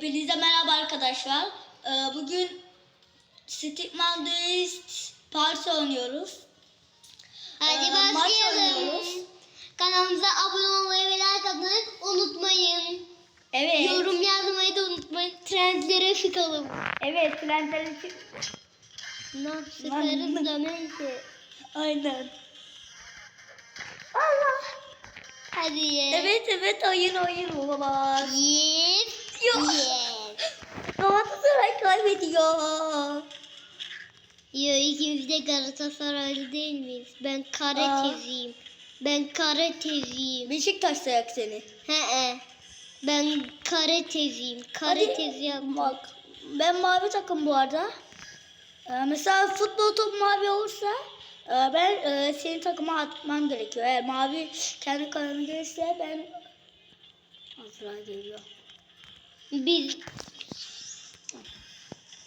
Hepinize merhaba arkadaşlar. Ee, bugün Stickman Duelist Parti oynuyoruz. Hadi Ee, maç başlayalım. Kanalımıza abone olmayı ve like atmayı unutmayın. Evet. Yorum yazmayı da unutmayın. Trendlere çıkalım. Evet, trendlerin Ne sıkarız da neyse. Aynen. Hadi ye. Evet evet oyun oyun olamaz. Yes. Yok. Yes. Galatasaray kaybediyor. Yo ikimiz de Galatasaraylı değil miyiz? Ben Aa. karateziyim. Ben karateziyim. Beşiktaş dayak seni. He he. Ben karateziyim. Karatezi yaptım. Bak ben mavi takım bu arada. Ee, mesela futbol topu mavi olursa e, ben e, senin takıma atman gerekiyor. Eğer mavi kendi kanalına gelirse ben Azra geliyor. Biz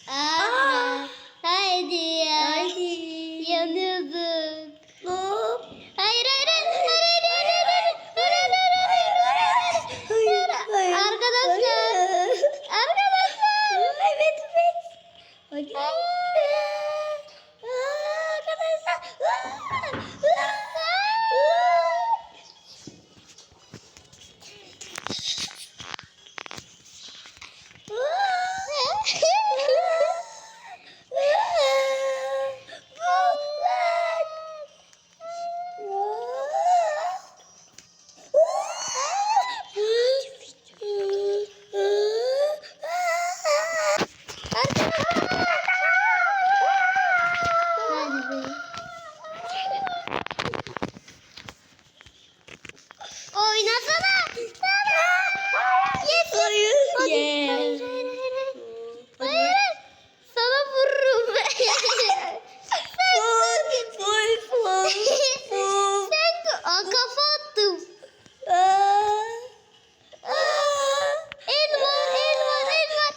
Aa! Aa, haydi ya. Haydi. Yanıyorduk. Hop. Hayır hayır hayır. Hayır hayır hayır. Hayır hayır hayır. Hayır, hayır. Arkadaşlar. Hayır. Arkadaşlar. Evet evet. Hadi. Aa, Arkadaşlar. Aa, aa, Hadi be. Oynasana. Yes. Hayır. Hadi. Yeah. Hayır, hayır, hayır, hayır. Hayır. Sana vururum. Full, full, full, full. Sen Aa, kafa attım. Aa, aa. El var, el var, el var.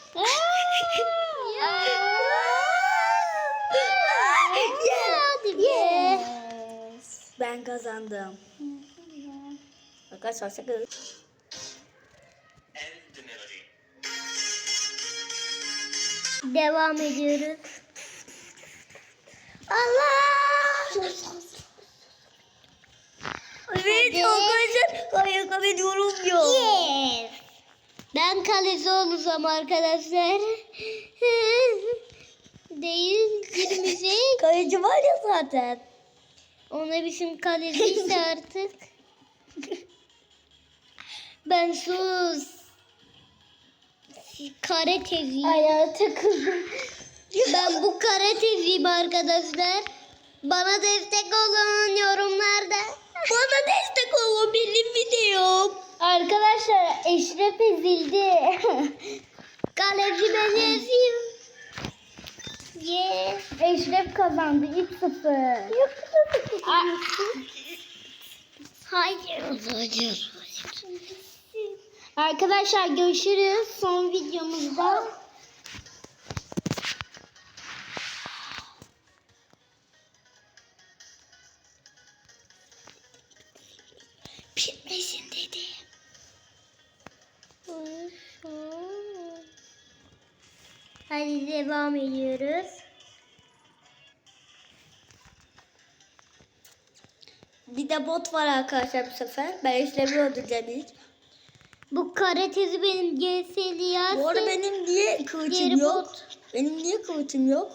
Ya. Hadi be. Yes. Ben kazandım. Arkadaşlar sakın. Devam ediyoruz. Allah! Evet arkadaşlar kayak ediyorum ya. Yes. Ben kaleci olacağım arkadaşlar. Değil girmeyecek. Kayıcı var ya zaten. Ona bizim kaleciyse artık. Ben sus. Kare teziyim. Ayağa takıldım. Ben bu kare teziyim arkadaşlar. Bana destek olun yorumlarda. Bana destek olun benim videom. Arkadaşlar Eşref ezildi. Kaleci ben eziyim. Yes. Eşref kazandı 3-0. Yok Hayır. Hayır. Arkadaşlar görüşürüz son videomuzda. Bitmesin dedi. Hadi devam ediyoruz. De bot var arkadaşlar bu sefer. Ben işlemi öldüreceğim ilk. Bu karatezi benim GS'li. Bu arada benim niye kılıcım yok? bot. Benim niye kılıcım yok?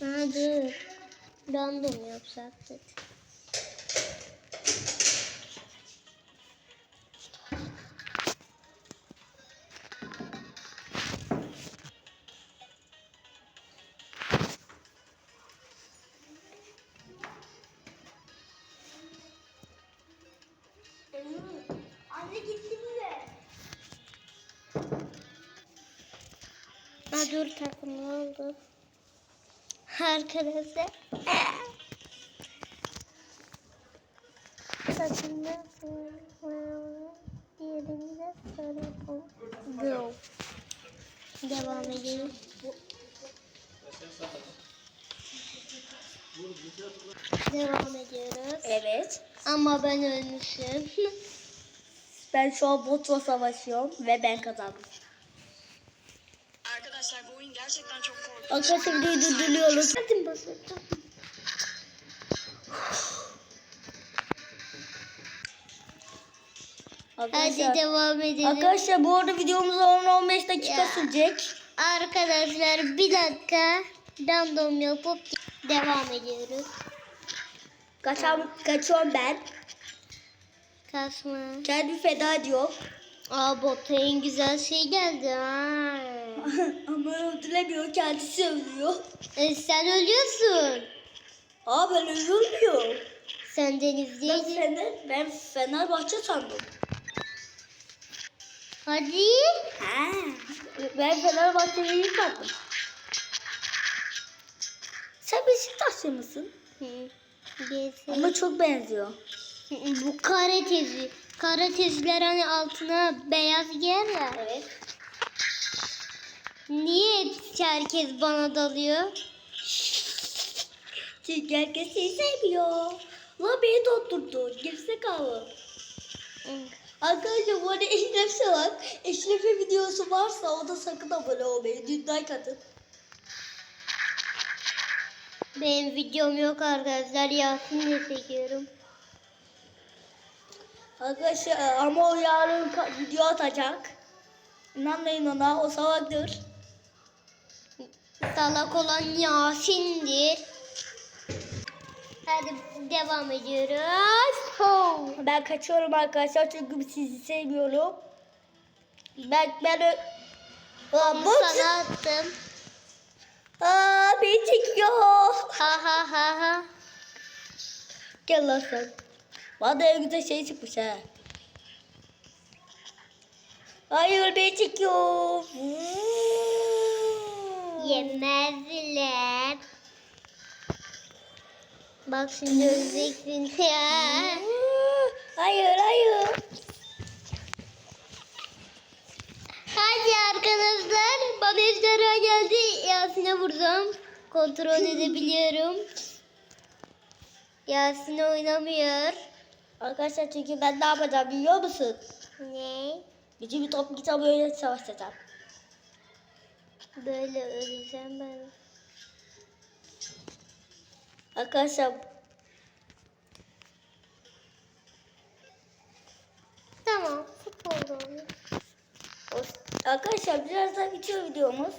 Ha dur. Random yapacaktık. Ha dur takım ne oldu? Arkadaşlar. Takımda diğerinde sarı Go. Devam edelim. Devam ediyoruz. Evet. Ama ben ölmüşüm. Ben şu an botla savaşıyorum ve ben kazandım. Gerçekten çok korkunç. Arkadaşlar videoyu durduruyoruz. Hadi basın. Hadi Arkadaşlar, devam edelim. arkadaşlar bu arada videomuz 10-15 dakika Ya. sürecek. Arkadaşlar bir dakika random yapıp devam ediyoruz. Kaçam, kaçıyorum ben. Kasma. Kendimi feda ediyor. Aa bota en güzel şey geldi ha. Ama öldüremiyor kendisi ölüyor. E, sen ölüyorsun. Aa ben ölüyorum. Sen Ben, denizdeydin. Fener, ben Fenerbahçe sandım. Hadi. Ha. Ben Fenerbahçe'yi sandım. Sen Beşiktaşlı mısın? Hı. Gelsin. Ama çok benziyor. Bu kara tezi. Kara teziler hani altına beyaz giyer ya. Evet. Niye herkes bana dalıyor? Çünkü herkes seni sevmiyor. La beni doldurdu. Gerisi kaldı. Arkadaşlar bu arada Eşref'e bak. Eşref'e videosu varsa o da sakın abone olmayı. Dün like atın. Benim videom yok arkadaşlar. Yasin'le çekiyorum. Arkadaşlar ama o yarın video atacak. İnanmayın ona o salaktır. Salak olan Yasin'dir. Hadi devam ediyoruz. Ho. Ben kaçıyorum arkadaşlar çünkü sizi sevmiyorum. Ben ben Onu bu- sana attım. Aa beni çekiyor. Ha ha ha ha. Gel lan sen. En güzel şey çıkmış ha. Hayır beni çekiyor. Yemezler. Bak şimdi öleceksin ya. Hayır hayır. Hadi arkadaşlar. Bana ejderha geldi. Yasin'e vurdum. Kontrol edebiliyorum. Yasin oynamıyor. Arkadaşlar çünkü ben ne yapacağım biliyor musun? Ne? Bütün bir top kitap böyle savaşacağım. Böyle öleceğim ben. Arkadaşlar Tamam. Futbolda oynuyor. o- arkadaşlar birazdan bitiyor videomuz.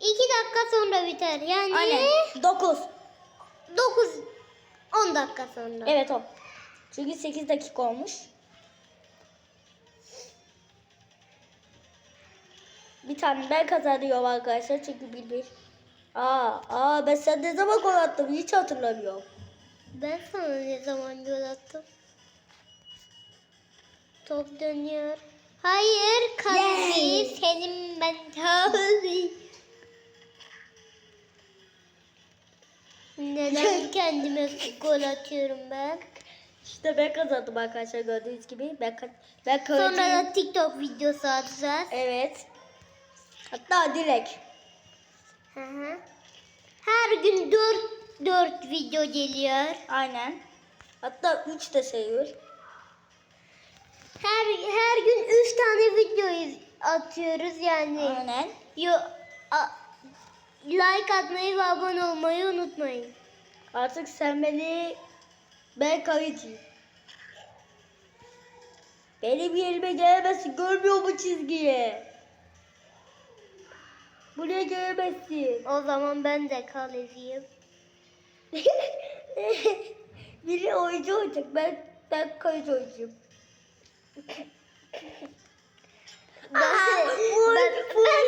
İki dakika sonra biter. Yani Aynen. 9. 9 10 dakika sonra. Evet o. Çünkü 8 dakika olmuş. Bir tane ben kazanıyorum arkadaşlar çünkü bir. Aa, aa ben sen ne zaman gol attım hiç hatırlamıyorum. Ben sana ne zaman gol attım? Top dönüyor. Hayır kaleci senin ben tabii. Neden kendime gol atıyorum ben? İşte ben kazandım arkadaşlar gördüğünüz gibi. Ben ben Sonra kaleciyim. da TikTok videosu atacağız. Evet. Hatta direkt. Hı hı. Her gün 4 4 video geliyor. Aynen. Hatta 3 de sayıyor. Her her gün 3 tane video atıyoruz yani. Aynen. Yo, a- like atmayı ve abone olmayı unutmayın. Artık sen beni ben kaleciyim. Benim yerime gelemezsin. Görmüyor mu çizgiyi? Buraya gelemezsin. O zaman ben de kaleciyim. Biri oyuncu olacak. Ben ben kaleci olacağım. Ben, ben, ben,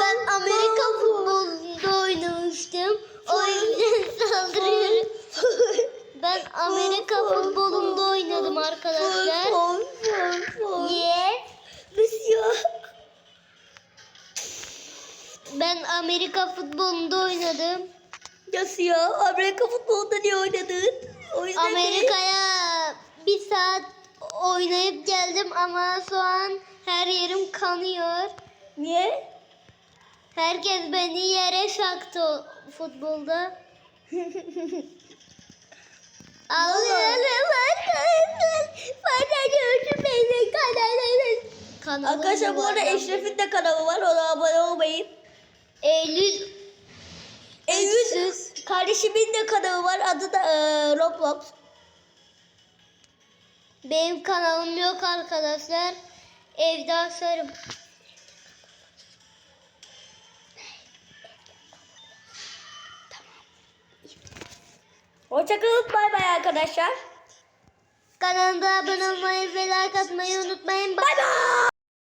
ben Amerika futbolunda oynamıştım. O yüzden saldırıyorum. Ben Amerika futbolunda oynadım arkadaşlar. Yes. Ben Amerika futbolunda oynadım. Nasıl ya? Amerika futbolunda niye oynadın? Amerika'ya bir saat oynayıp geldim ama şu an her yerim kanıyor. Niye? Herkes beni yere şaktı futbolda. Ağlıyorum arkadaşlar. Bana gördüm beni kanalımız. Kanalım Arkadaşlar bu arada. Eşref'in de kanalı var. Ona abone olmayın. Eylül Eylül kardeşimin de kanalı var. Adı da e, Roblox. benim kanalım yok arkadaşlar. Evde açarım. Hoşçakalın. Bay bay arkadaşlar. Kanalımda abone olmayı ve like atmayı unutmayın. Bay bay.